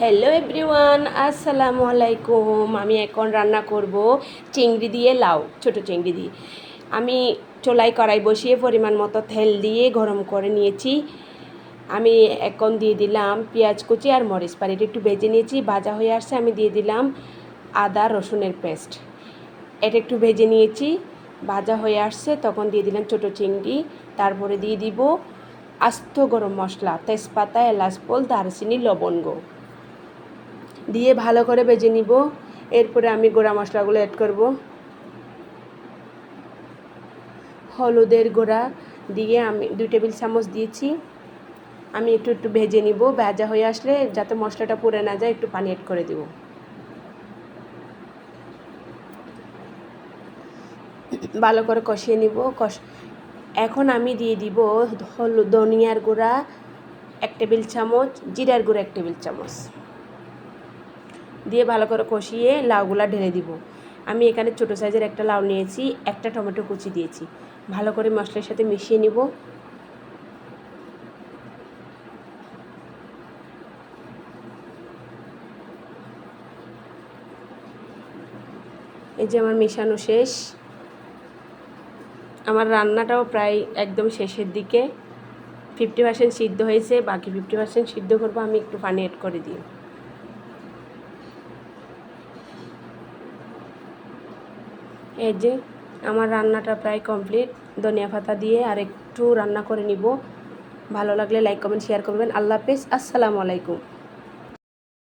Hello everyone আসসালামু আলাইকুম আমি এখন রান্না করব চিংড়ি দিয়ে লাউ, ছোট চিংড়ি দিয়ে। আমি চোলাই কড়াই বসিয়ে পরিমাণ মতো তেল দিয়ে গরম করে নিয়েছি। আমি এখন দিয়ে দিলাম পেঁয়াজ কুচি আর মরিচ পানি এটা একটু ভেজে নিয়েছি, ভাজা হয়ে আসছে, আমি দিয়ে দিলাম আদা রসুনের পেস্ট। এটা একটু ভেজে নিয়েছি, ভাজা হয়ে আসছে, তখন দিয়ে দিলাম ছোটো চিংড়ি। তারপরে দিয়ে দিব আস্ত গরম মশলা, তেজপাতা, এলাচ, পোল, দারচিনি, লবঙ্গ। দিয়ে ভালো করে ভেজে নিব। এরপরে আমি গোড়া মশলাগুলো অ্যাড করব। হলুদের গোড়া দিয়ে আমি দুই টেবিল চামচ দিয়েছি। আমি একটু একটু ভেজে নিব। ভেজা হয়ে আসলে যাতে মশলাটা পুড়ে না যায়, একটু পানি অ্যাড করে দেব। ভালো করে কষিয়ে নিব। কষ এখন আমি দিয়ে দিব হলুদ, ধনিয়ার গুঁড়া এক টেবিল চামচ, জিরার গুঁড়া এক টেবিল চামচ। দিয়ে ভালো করে কষিয়ে লাউগুলা ঢেলে দিব। আমি এখানে ছোটো সাইজের একটা লাউ নিয়েছি, একটা টমেটো কুচি দিয়েছি। ভালো করে মশলার সাথে মিশিয়ে নিব। এই যে আমার মেশানো শেষ। আমার রান্নাটাও প্রায় একদম শেষের দিকে। ফিফটি পার্সেন্ট সিদ্ধ হয়েছে, বাকি ফিফটি পার্সেন্ট সিদ্ধ করব, আমি একটু পানি অ্যাড করে দিই। এই যে, আমার রান্নাটা প্রায় কমপ্লিট ধনিয়া পাতা দিয়ে আর একটু রান্না করে নিব। ভালো লাগলে লাইক কমেন্ট শেয়ার করবেন। আল্লাহ হাফেজ। আসসালামু আলাইকুম।